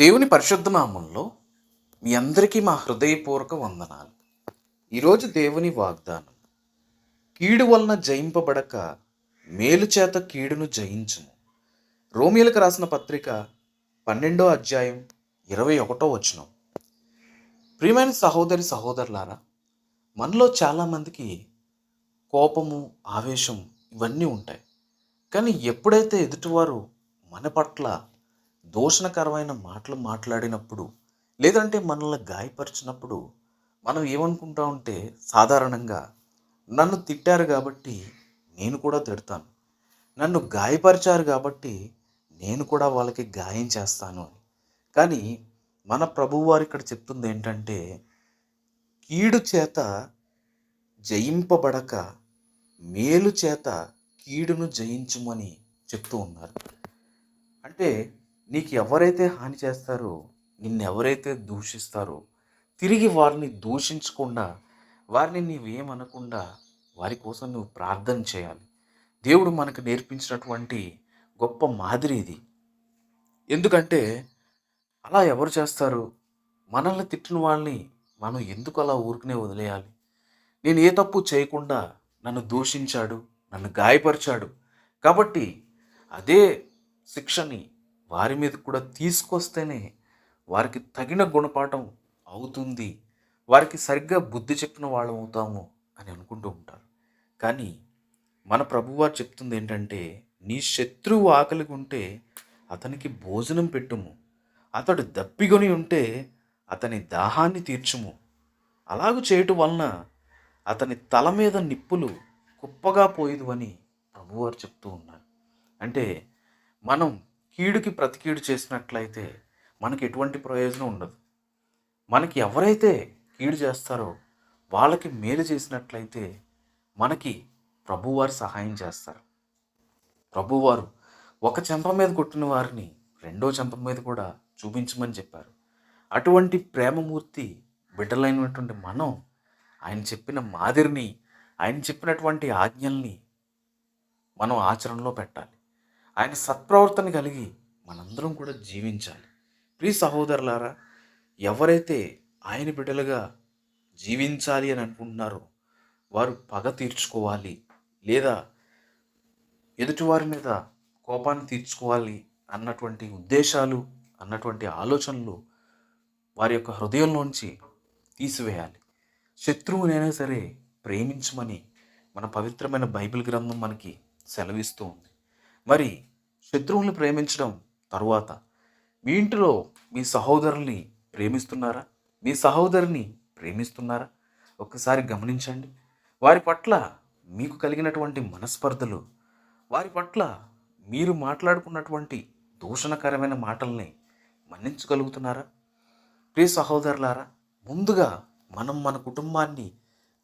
దేవుని పరిశుద్ధనామంలో మీ అందరికీ మా హృదయపూర్వక వందనాలు. ఈరోజు దేవుని వాగ్దానం కీడు వలన జయింపబడక మేలు చేత కీడును జయించుము. రోమిలకు రాసిన పత్రిక పన్నెండో అధ్యాయం ఇరవై ఒకటో వచనం. ప్రియమైన సహోదరి సహోదరులారా మనలో చాలామందికి కోపము ఆవేశం ఇవన్నీ ఉంటాయి. కానీ ఎప్పుడైతే ఎదుటివారు మన పట్ల దోషణకరమైన మాటలు మాట్లాడినప్పుడు లేదంటే మనల్ని గాయపరిచినప్పుడు మనం ఏమనుకుంటా ఉంటే సాధారణంగా నన్ను తిట్టారు కాబట్టి నేను కూడా తిడతాను. నన్ను గాయపరిచారు కాబట్టి నేను కూడా వాళ్ళకి గాయం చేస్తాను అని. కానీ మన ప్రభువారు ఇక్కడ చెప్తుంది ఏంటంటే కీడు చేత జయింపబడక మేలు చేత కీడును జయించుమని చెప్తూ ఉన్నారు. అంటే నీకు ఎవరైతే హాని చేస్తారో నిన్ను ఎవరైతే దూషిస్తారో తిరిగి వారిని దూషించకుండా వారిని నీవేమనకుండా వారి కోసం నువ్వు ప్రార్థన చేయాలి. దేవుడు మనకు నేర్పించినటువంటి గొప్ప మాదిరి ఇది. ఎందుకంటే అలా ఎవరు చేస్తారు? మనల్ని తిట్టిన వాళ్ళని మనం ఎందుకు అలా ఊరుకునే వదిలేయాలి? నేను ఏ తప్పు చేయకుండా నన్ను దూషించాడు నన్ను గాయపరిచాడు. కాబట్టి అదే శిక్షని వారి మీద కూడా తీసుకొస్తేనే వారికి తగిన గుణపాఠం అవుతుంది. వారికి సరిగ్గా బుద్ధి చెప్పిన వాళ్ళం అవుతాము అని అనుకుంటూ ఉంటారు. కానీ మన ప్రభువారు చెప్తుంది ఏంటంటే నీ శత్రువు ఆకలిగా ఉంటే అతనికి భోజనం పెట్టుము. అతడు దప్పిగొని ఉంటే అతని దాహాన్ని తీర్చుము. అలాగూ చేయటం వలన అతని తల మీద నిప్పులు కుప్పగా పోయేదు అని ప్రభువారు చెప్తూ ఉన్నారు. అంటే మనం కీడుకి ప్రతికీడు చేసినట్లయితే మనకి ఎటువంటి ప్రయోజనం ఉండదు. మనకి ఎవరైతే కీడు చేస్తారో వాళ్ళకి మేలు చేసినట్లయితే మనకి ప్రభువారు సహాయం చేస్తారు. ప్రభువారు ఒక చెంప మీద కొట్టిన వారిని రెండో చెంప మీద కూడా చూపించమని చెప్పారు. అటువంటి ప్రేమమూర్తి బిడ్డలైనటువంటి మనం ఆయన చెప్పిన మాదిరిని ఆయన చెప్పినటువంటి ఆజ్ఞల్ని మనం ఆచరణలో పెట్టాలి. ఆయన సత్ప్రవర్తన కలిగి మనందరం కూడా జీవించాలి. ప్రియ సహోదరులారా ఎవరైతే ఆయన బిడ్డలుగా జీవించాలి అని అనుకుంటున్నారో వారు పగ తీర్చుకోవాలి లేదా ఎదుటివారి మీద కోపాన్ని తీర్చుకోవాలి అన్నటువంటి ఉద్దేశాలు అన్నటువంటి ఆలోచనలు వారి యొక్క హృదయంలోంచి తీసివేయాలి. శత్రువునైనా సరే ప్రేమించమని మన పవిత్రమైన బైబిల్ గ్రంథం మనకి సెలవిస్తూ ఉంది. మరి శత్రువుల్ని ప్రేమించడం తరువాత మీ ఇంటిలో మీ సహోదరుల్ని ప్రేమిస్తున్నారా? మీ సహోదరిని ప్రేమిస్తున్నారా? ఒక్కసారి గమనించండి. వారి పట్ల మీకు కలిగినటువంటి మనస్పర్ధలు వారి పట్ల మీరు మాట్లాడుకున్నటువంటి దూషణకరమైన మాటల్ని మన్నించగలుగుతున్నారా? ప్రియ సహోదరులారా ముందుగా మనం మన కుటుంబాన్ని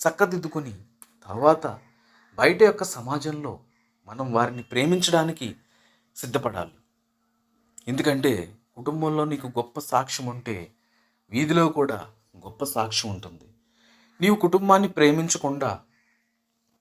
చక్కదిద్దుకొని తర్వాత బయట యొక్క సమాజంలో మనం వారిని ప్రేమించడానికి సిద్ధపడాలి. ఎందుకంటే కుటుంబంలో నీకు గొప్ప సాక్ష్యం ఉంటే వీధిలో కూడా గొప్ప సాక్ష్యం ఉంటుంది. నీవు కుటుంబాన్ని ప్రేమించకుండా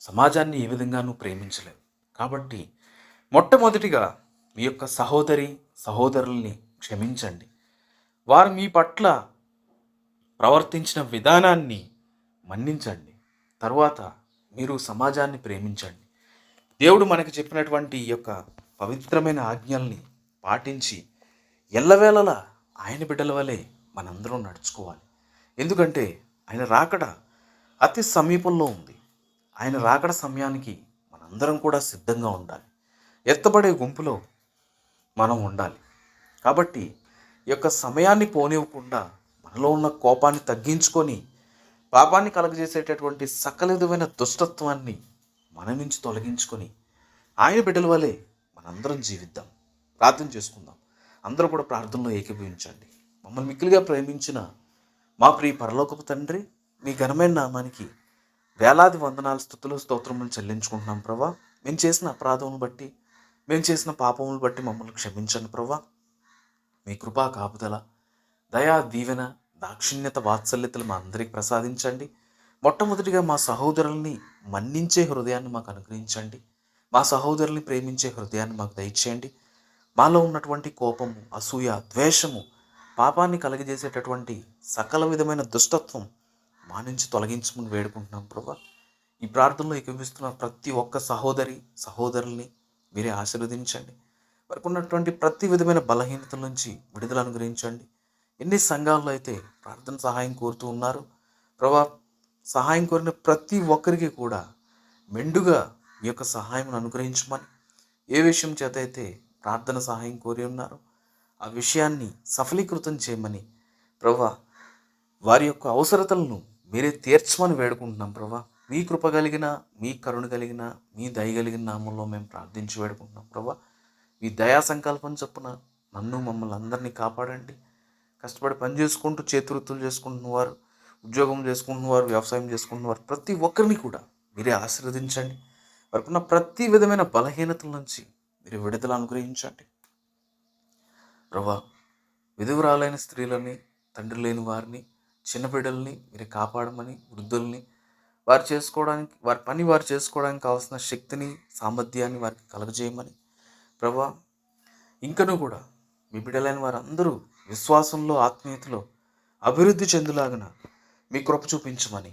సమాజాన్ని ఏ విధంగా నువ్వు ప్రేమించలేవు. కాబట్టి మొట్టమొదటిగా మీ యొక్క సహోదరి సహోదరుల్ని క్షమించండి. వారు మీ పట్ల ప్రవర్తించిన విధానాన్ని మన్నించండి. తర్వాత మీరు సమాజాన్ని ప్రేమించండి. దేవుడు మనకు చెప్పినటువంటి ఈ యొక్క పవిత్రమైన ఆజ్ఞల్ని పాటించి ఎల్లవేళలా ఆయన బిడ్డల వలె మనందరం నడుచుకోవాలి. ఎందుకంటే ఆయన రాకడ అతి సమీపంలో ఉంది. ఆయన రాకడ సమయానికి మనందరం కూడా సిద్ధంగా ఉండాలి. ఎత్తబడే గుంపులో మనం ఉండాలి. కాబట్టి ఈ యొక్క సమయాన్ని పోనివ్వకుండా మనలో ఉన్న కోపాన్ని తగ్గించుకొని పాపాన్ని కలగజేసేటటువంటి సకల విధమైన దుష్టత్వాన్ని మన నుంచి తొలగించుకొని ఆయన బిడ్డల వలె మనందరం జీవిద్దాం ప్రార్థన చేసుకుందాం. అందరూ కూడా ప్రార్థనలో ఏకీభవించండి మమ్మల్ని మిక్కిలిగా ప్రేమించిన మా ప్రియ పరలోకపు తండ్రి మీ ఘనమైన నామానికి వేలాది వందనాల స్థుతులు స్తోత్రములు చెల్లించుకుంటున్నాం ప్రభా. మేము చేసిన అపరాధమును బట్టి మేము చేసిన పాపములు బట్టి మమ్మల్ని క్షమించండి ప్రభా. మీ కృపా కాపుదల దయా దీవెన దాక్షిణ్యత వాత్సల్యతలు మా అందరికి ప్రసాదించండి. మొట్టమొదటిగా మా సహోదరుల్ని మన్నించే హృదయాన్ని మాకు అనుగ్రహించండి. మా సహోదరుల్ని ప్రేమించే హృదయాన్ని మాకు దయచేయండి. మాలో ఉన్నటువంటి కోపము అసూయ ద్వేషము పాపాన్ని కలిగజేసేటటువంటి సకల విధమైన దుష్టత్వం మా నుంచి తొలగించమని వేడుకుంటున్నాం ప్రభా. ఈ ప్రార్థనలో ఏకీపిస్తున్న ప్రతి ఒక్క సహోదరి సహోదరుల్ని మీరే ఆశీర్వదించండి. వారికి ఉన్నటువంటి ప్రతి విధమైన బలహీనతల నుంచి విడుదల అనుగ్రహించండి. ఎన్ని సంఘాల్లో అయితే ప్రార్థన సహాయం కోరుతూ ఉన్నారు ప్రభా సహాయం కోరిన ప్రతి ఒక్కరికి కూడా మెండుగా మీ యొక్క సహాయం అనుగ్రహించమని ఏ విషయం చేత అయితే ప్రార్థన సహాయం కోరి ఉన్నారో ఆ విషయాన్ని సఫలీకృతం చేయమని ప్రభా వారి యొక్క అవసరతలను మీరే తీర్చమని వేడుకుంటున్నాం ప్రభా. మీ కృప కలిగిన మీ కరుణ కలిగిన మీ దయ కలిగిన నామంలో మేము ప్రార్థించి వేడుకుంటున్నాం ప్రభా. మీ దయా సంకల్పం చొప్పున నన్ను మమ్మల్ని అందరినీ కాపాడండి. కష్టపడి పని చేసుకుంటూ చేతివృత్తులు చేసుకుంటున్నవారు ఉద్యోగం చేసుకుంటున్నవారు వ్యవసాయం చేసుకుంటున్నవారు ప్రతి ఒక్కరిని కూడా మీరే ఆశీర్వదించండి. వారికి ప్రతి విధమైన బలహీనతల నుంచి మీరు విడుదల అనుగ్రహించండి. ప్రభా విధువురాలైన స్త్రీలని తండ్రి లేని వారిని చిన్న బిడ్డల్ని మీరు కాపాడమని వృద్ధుల్ని వారు చేసుకోవడానికి వారి పని వారు చేసుకోవడానికి కావాల్సిన శక్తిని సామర్థ్యాన్ని వారికి కలగజేయమని. ప్రభా ఇంకనూ కూడా మీ బిడ్డలైన వారందరూ విశ్వాసంలో ఆత్మీయతలో అభివృద్ధి చెందులాగన మీ కృప చూపించమని